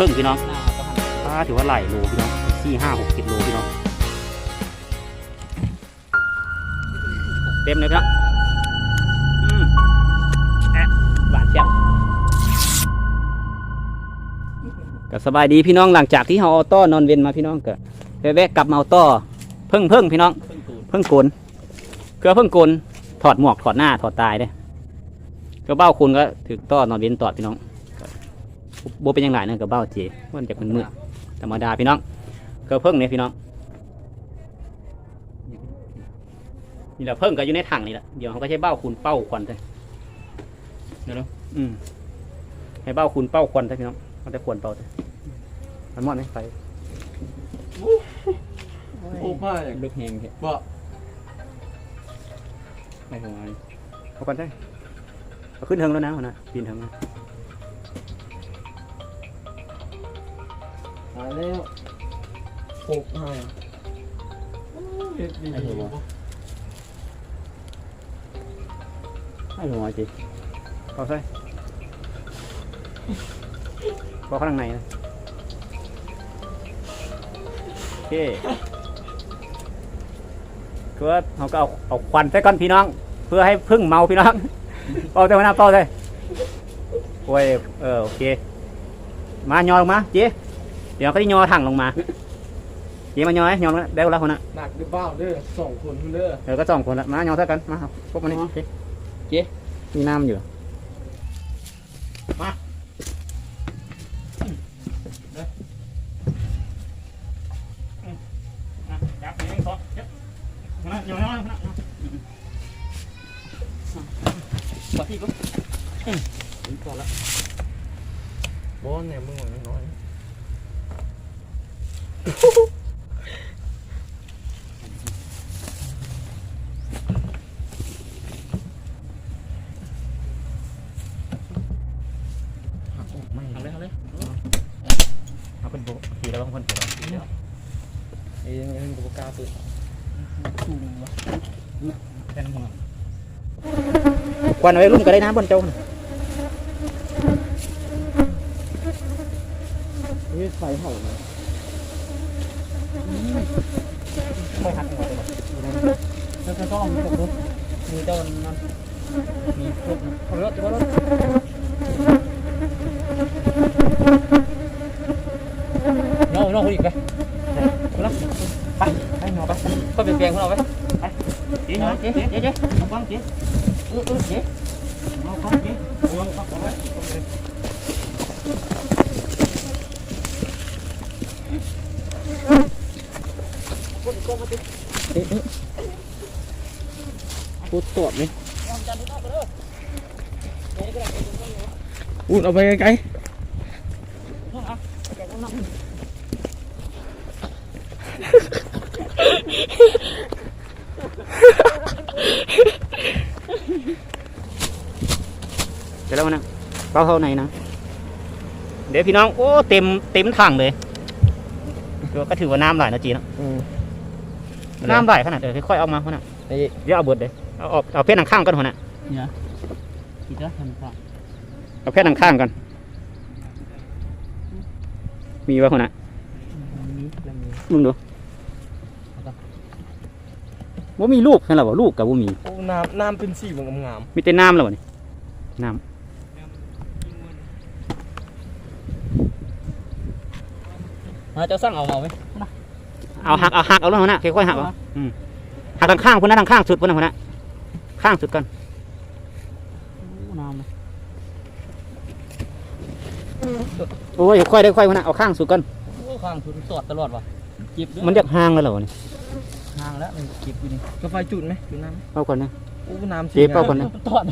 มันพึ่งพี่น้องเป็นน้ำพึ่งพี่น้องหน้าก็หันป้าถือว่าไหลายโลพี่น้องสี่ห้าหกกิโลพี่น้อง เต็มเลยพี่น้องอืมแอะหวานเจี๊ยบก็สบายดีพี่น้องหลังจากที่เราเอาต้อนอนเวนมาพี่น้องก็แวะๆกลับมาเอาต้อเพิ่งเพิ่งพี่น้องเพิ่งตูนเพิ่งโกนเกลือเพิ่งโกนถอดหมวกถอดหน้าถอดตายเด้ก็เบ้าคุณก็ถือต้อนอนเว้นตอดพี่น้องก็ โบเป็นยังไงนั่นก็เบ้าเจมันจากมันมืดธรรมดาพี่น้องเกลือเพิ่งเนี่ยพี่น้องนี่แหละเพิ่งก็อยู่ในถังนี่แหละเดี๋ยวเขาก็ใช้เบ้าคุณเป้าควันเลยเดี๋ยวนะอืมให้เบ้าคุณเป้าควันเลยพี่น้องมันจะควนเป้าเลยมันมอดไหมไปโอ้พ่ายลึกแหงเถอะบ่ไม่ทำไมเอาควันใช่เอาขึ้นเทิงแล้วนะหัวหนะปีนเทิงนะายแล้วโอ้พ่ายเฮ็ดดีอยู่บ่ให้หัวจีเอาใส่พอข้างในนะโอเคคือว่าเราก็เอาเอาควันใส่ก้อนพี่น้อง เพื่อให้พึ่งเมาพี่น้องเป่าแต่วันหน้าเป่าเลยโอ้ยเออโอเค มายอลงมาเจ๊ เดี๋ยวเขาจะยอถังลงมาเจ๊มายอไหมยอได้แล้วคนน่ะหนักหรือเปล่าเด้อสองคนเด้อเออก็สองคนละมายอเท่ากันมาครับพวกมันนี่เจ๊เจ๊มีน้ำอยู่จับไปก่อนจับนะอยู่นะนะ ขอที่ก็ พอละบ่เนี่ยมึงหวังน้อย ไม่ ทำเลยทำเลย เอาเป็นโบสีแล้วบางคนสีแล้วเอ้ยยังกูกล้าตื่นแค่นั้นเองควันไว้รุ่มก็ได้นะบนเจ้าเฮ้ยไฟเผาเลยค่อยหักหัวเลยแล้วก็ต้องมีพวกมีเจ้านั่นมีพวกเขารถจะว่ารถน้ องน้องคนอีกไปคนละไปไปหนอไปก็เป็นแปลงของเราไปเจ๊เจ๊เจ๊เจ๊เจ๊เอากล้องเจ๊เออเออเจ๊เอากล้องเจ๊เอากล้องเอาไว้พูดตรวจไหมอูดเอาไปไกลเดี๋ยวแล้วมันนะเป้าเท่าไหนนะ เดี๋ยวพี่น้อง โอ้ เต็มเต็มถังเลยก็ถือว่าน้ำไหลนะจีนะๆอืมน้ำไหลขนาดเออค่อยๆเอามาคนน่ะไอ้เดี๋ยวเอาเบิดเลยเอาเอาเอาเพชรข้างๆก่อนคนน่ะเนี่ยคิดว่าทำก่อนเอาเพชรข้างๆก่อนมีวะคนน่ะมีแล้วมีมึงดูว่ามีลูกใช่หรอวะลูกกับว่ามีโอ้น้ำน้ำเป็นสีมันงามมีแต่น้ำแล้ววะนี่น้ มาเจ้าสั่งเอามาไหมำเอาหักเอาหักเอาแล้วคนน่ะค่อยๆหักเอาอืมหักทางข้างคนน่ะทางข้างสุดคนน่ะคนน่ะข้างสุดก่อนน้ำโอ้ยค่อยได้ค่อยคนน่ะเอาข้างสุดก่อนโอ้ข้างทุนตอดตลอดว่ะจิบด้วยมันจะห่างแล้วเหรอวะนี่ห่างแล้วมันจิบอยู่นี่ก็ไฟจุดไหมจุดน้เอาก่อนนะำโอ้น้ำสีเจ๊เป้าก่อนนะตอด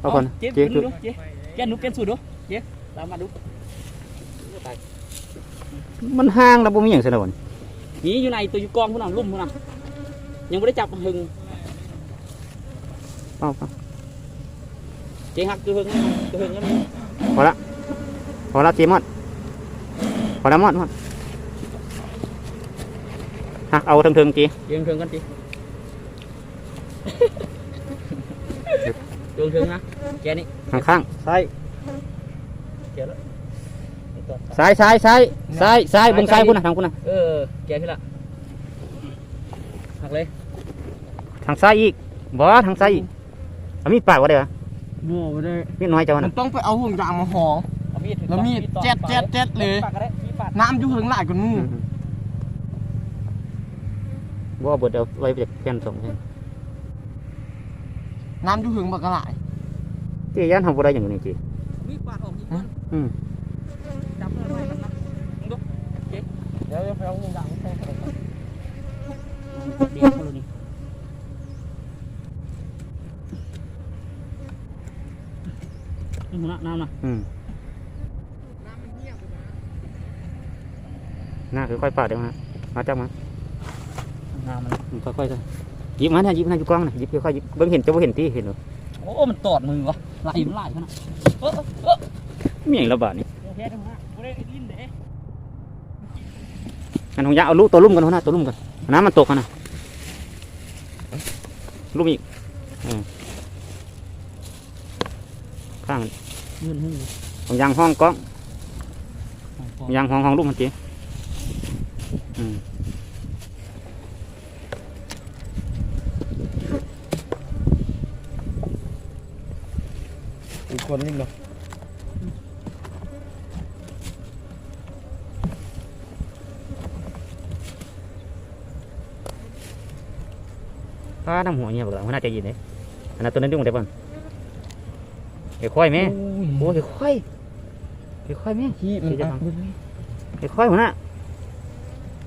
เอาก่อนนะเจ๊เจ๊ดูคือดูเจ๊แกหนูเปลี่ยนสูตรดูเจ๊ตามมาดูตาย มันห่างแล้วบ่มีอย่างเสนอวะนี่นี่อยู่ในตัวอยู่กองพวกนั้นลุ่มพวกนั้นยังไม่ได้จับหึงเอาเอาเจ๊หักตัวหึงตัวหึงแล้วมันพอละพอละเจมอดพอละมอดมอดหักเอาเทิงๆเจีเจ๊หึงกันจีตัวหึงนะแกนี่ข้างข้างเจ๊แล้วตอด ซ้ายซ้ายซ้ายซ้ายซ้ายเบงซ้ายพุ่นนะทางพุ่นนะเออแกพี่ละหักเลย ทางซ้ายอีกบ่ทางซ้ายอีกเอามีดปาดวะเด้อบัวไปได้มีดน้อยเจ้ามัน่ะนต้องไปเอาห่วงยางมาห่อเอามีดแล้วมีดเจ็ดเจ็ดเจ็ดเลยปากก็ได้มีดปาดน้ำอยู่ข้างหน้ากันนู่นบ่เบิดเอาไว้จากแผ่นส่งใช่น้ำอยู่ข้างบักกะหลายเจียันทำบ่ได้อย่างนี้จีมีดปาดออกอีกมันอืม จับเลยมันนะมึงดู เดี๋ยวจะไปเอาห่วงยางมาแทงเขาเดี๋ยวเขาเลยนี่นี่หัวหน้าน้ำนะอืมหน้าค่อยๆปาดเดี๋ยวมามาจับมาน้ำมันค่อยๆใส่หยิบมาเนี่ยยิบมาอยู่กล้องนะยิบค่อยๆยิบเบิ่งเห็นจะบ่เห็นที่เห็นหรอโอ้มันตอดมือวะไหลมันไหลขนาดเออเออมีอย่างระบาดนี่โอเคหัวหน้ากูได้ดิ้นเด้ งันของยาเอาลูกตัวลุ่มกันหัวหน้าตัวลุ่มกันน้ำมันตกกันนะลุ่มอีกข้างหงของยางห้องก้องของยางห้องห้องลุ่มมันจีอืมอีกคนนึงเนาะ ป้าน้ำหัวเงี้ยบอกแล้วหัวหน้าใจเย็นเลยอันนั้นตัวนั้นดุ้งได้ป่ะเดี๋ยวค่อยไหมโอ้เดี๋ยวค่อยเดี๋ยวค่อยไหมขี้มันเดี๋ยวจะอะฟังเดี๋ยวค่อยหัวหน้า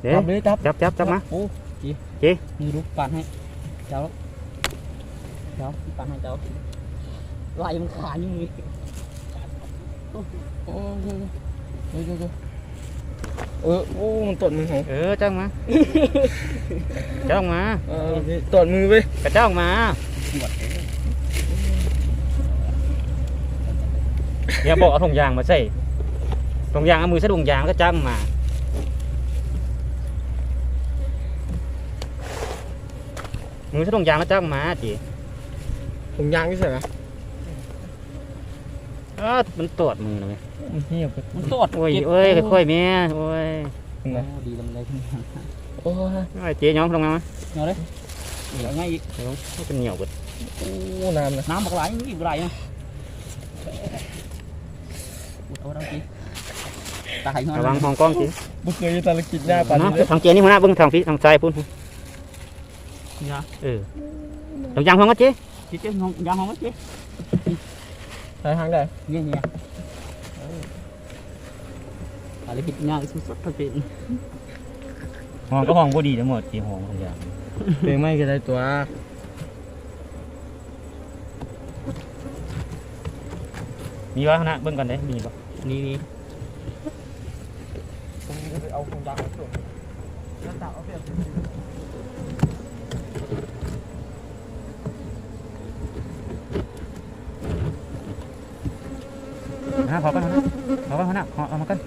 เดี๋ยวจับเลยจับจับจับจับมาโอ้จีมือดูปาดให้เจ้าเจ้าปาดให้เจ้าไหลมันขาดอยังมีโอ้ยเดี๋ยวเดี๋ยวเดี๋ยว เออโอ้มันตดมือของเออจ้างมาจ้างมาเออนี่ตดมือไปกระจ้างมาอย่าบอกเอาถุงยางมาใส่ถุงยางเอามือใส่ถุงยางก็จ้างมามือใส่ถุงยางก็จ้างมาจีผมยางที่ใส่ไหม อ้ามันตรวจมือหน่อยมันเหียบไปมันตอดโอ้ยเก็บเอ้ยค่อยๆแม่โอ้ยเป็นไงโอ้ดีลำเลยขึ้นมาโอ้ยโอ้ยเจ๊ย้อมลงมาไหมเนาะเลยเหลือง่ายอีกเดี๋ยวมันเป็นเหนียวเบิดโอ้น้ำนะน้ำบอกไหลอีกไหลนะอุดเอาเราจีตายเนาะระวังมองกล้องจีบ่เคยตะลกิจหน้าปานเนาะนี้เลยทางเจ๊นี่หัวหน้าเบิ้งทางพี่ทางซ้ายพุ่นยาเออถุงยางพองก็เจ๊จีเจ้าห้องยาห้องก็จี หาทางได้เนี่ยเนี่ยอะไรผิดงานสุดๆถ้าเป็นห้องก็ห้องบ่ดีทั้งหมดจีห้องถุงยางเพลงไม่ก็ได้ตัวมีวะหัวหน้าเบิ้งกันได้มีปะนี่นี่ไปเอาของยางมาส่งแล้วตาเอาเปรียบ นะพอกันหัวหน้าพอกันหัวหน้าเอาเอามากัน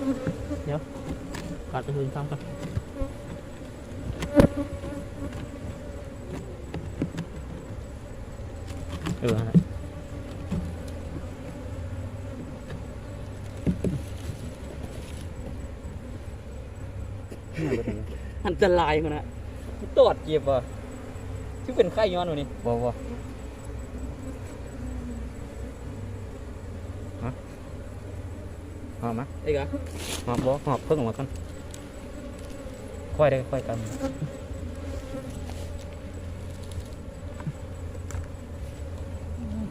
กัดไปถึงซ้ำกันเออหัวหน้าอันตรายมันนะตอดเจ็บอะที่เป็นไข้ย้อนวันนี้บ่บ่ฮะห อบมาไอ้กะหอบบ่หอบเพิ่งออกมากันค่อยได้ค่อยกัน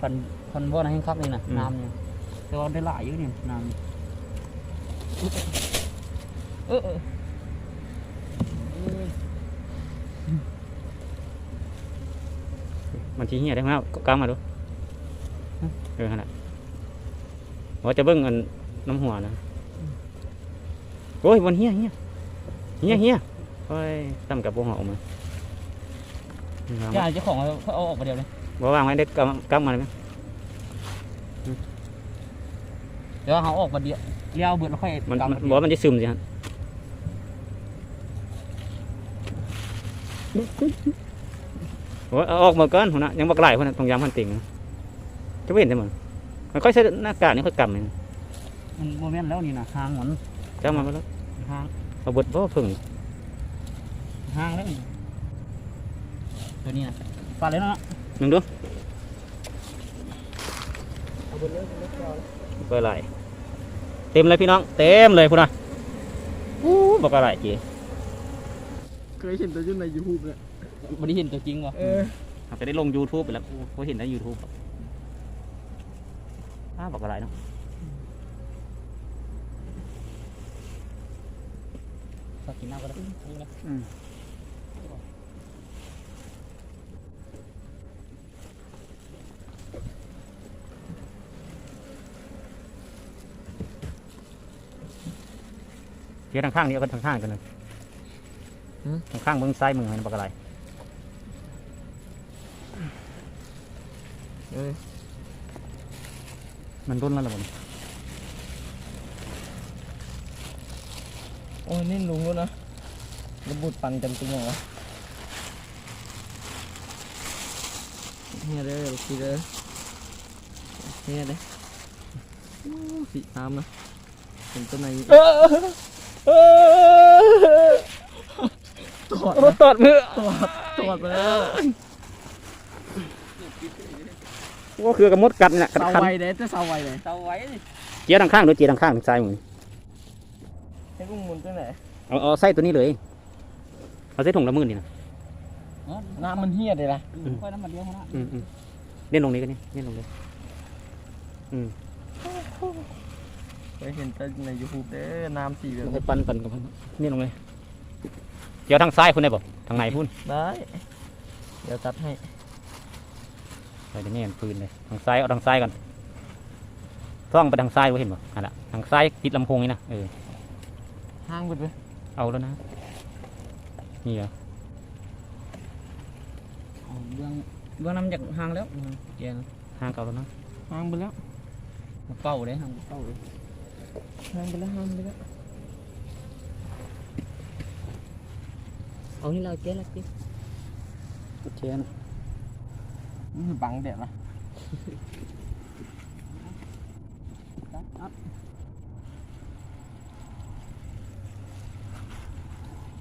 พันพันว่านะให้ครับนี่นะน้ำเนี่ยแต่ว่าได้หลายอยู่เนี่ยน้ำเออเออมันชี้เหี้ยได้ไหมเอากางมาดูเออขนาดว่าจะเบิ้งอัน น้ำหัวนะ โอ้ยวันเหี้ยเหี้ยเหี้ยเหี้ยโอ้ยตั้มกับพวกหอมาจ้าเจ้าของเขาเอาออกมาเดียวเลยบ่วางไว้ได้กำกำมาเลยไหมเดี๋ยวเขาออกมาเดียวเลี้ยวเบิดแล้วค่อยมันกำมันบอกว่ามันจะซึมสิฮะโอ้ยเอาออกมาก่อนหัวหน้ายังบักไหลคนน่ะตรงยามพันติ่งนะจะไม่เห็นได้มั้งมันค่อยใช้หน้ากากนี่ค่อยกำเลย มันโมเมนต์แล้วนี่นะทางมันจ้ามาแล้วห่างเอาเบิดบ่พึ่งห่างแล้วนี่ตัวนี้นะปลาเลยเนาะหนึ่งดูเอาบนเลือกเลือกเอาปลาไหลเต็มเลยพี่น้อง เต็มเลยพุ่นนะอู้บอกปลาไหลจีเคยเห็นตัวยุ่นในยูทูบเลยไม่ได้เห็นตัวจริงวะเอออาจจะได้ลง YouTube ไปแล้วเขาเห็นใน YouTube อ้าวบอกปลาไหลเนาะ ขอ กินน้ำก็ได้นี่นะเทียทางข้างนี้เอากันทางข้างกันเลยทางข้างเบื้องซ้ายมือให้บอกปลาไหลเออมันรุ่นแล้วล่ะผม โอ้ยนี่ลุงแล้วนะระบุดปันกันจริงเหรอเฮียเด้อลูกพี่เด้อเฮียเด้ออู้สีตามนะเป็นต้นไหนตอดนะตอดมือตอดตอดไปแล้วก็คือกระมดกัดนี่แหละกัดเสาคันไวเด้จะเสาไวเลยเตาไว้ดิเจียทางข้างหรือเจียทางข้างทางซ้ายมือ ให้ลุงหมุนตัวไหนเอาเอาไส้ตัวนี้เลย เอาไส้ถุงละหมื่นนี่นะเออน้ำมันเฮียเลยล่ะค่อยน้ำมันเดียวเท่านั้นอืมอืมเล่นลงนี้กันนี่เล่นลงเลยเคยเห็นแต่ในยูทูบเด้อน้ำสีแบบให้ปั่นปั่นกับมันนี่ลงเลยเดี๋ยวทางซ้ายคุณได้บ่ทางไหนพุ่นได้เดี๋ยวตัดให้ไปเดี๋ยวนี่ปืนเลยทางซ้ายเอาทางซ้ายก่อนท่องไปทางซ้ายว่าเห็นบ่อันละทางซ้ายติดลำโพงนี่นะเออ ห้างไปเลยเอาแล้วนะนี่เหรอเอาเบื้องเบื้องน้ำจากห่างแล้ว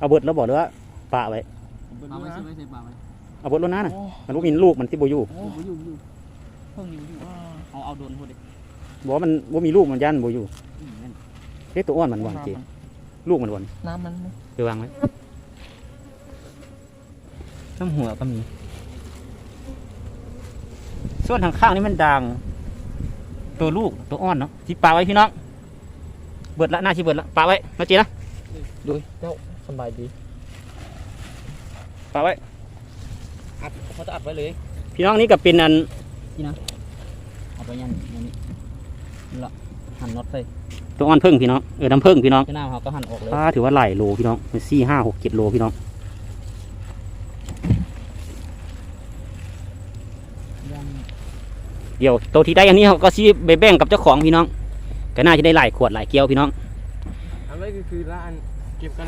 เจียนห้างเก่าแล้วนะห้างไปแล้วเก่าเลยห่างเก่าเลยห้างไปแล้วห้างไปแล้วเอานี่เราเจ๊ละเจ๊เชียนนี่คือบังเด็ดละเอาเบิดแล้วบอกเลยว่าปะไว้เอาไว้ใส่ไว้ใส่ปลาไว้เอาเบิดแล้วนะน่ะโอ้ มันบ่มีลูกมันที่บ่อยู่โอ้ยอยู่อยู่เพิ่งอยู่อยู่เอาเอาโดนพูดดิบอกว่ามันบ่มีลูกมันยันบ่อยู่อืมนั่นเฮ้ยตัวอ้วนมันวางจีลูกมันวนน้ำมันไปวางไว้น้ำหัวก็มี ส่วนทางข้างนี่มันด่าง ตัวลูกตัวอ้อนเนาะที่ปาไว้พี่น้อง เบิดละหน้าที่เบิดละปาไว้นะจีนะดูเจ้า สบายดีปาไว้ อัดเขาจะอัดไว้เลยพี่น้องนี่ก็เป็นอันเอาไปยันยันนี่นี่ละหั่นน็อตใส่ตัวอ้อนเพิ่งพี่น้อง เออน้ำเพิ่งพี่น้อง เจ้าหน้าเขาก็หั่นออกเลยป้าถือว่าหลายโลพี่น้องเป็นสี่ห้าหกเจ็ดโลพี่น้องยันเดี๋ยวตัวที่ได้อันนี้เขาก็ซีไปแบ่งกับเจ้าของพี่น้อง ก็น่าจะได้หลายขวดหลายเกียวพี่น้อง อันนี้ก็คือร้านเก็บกัน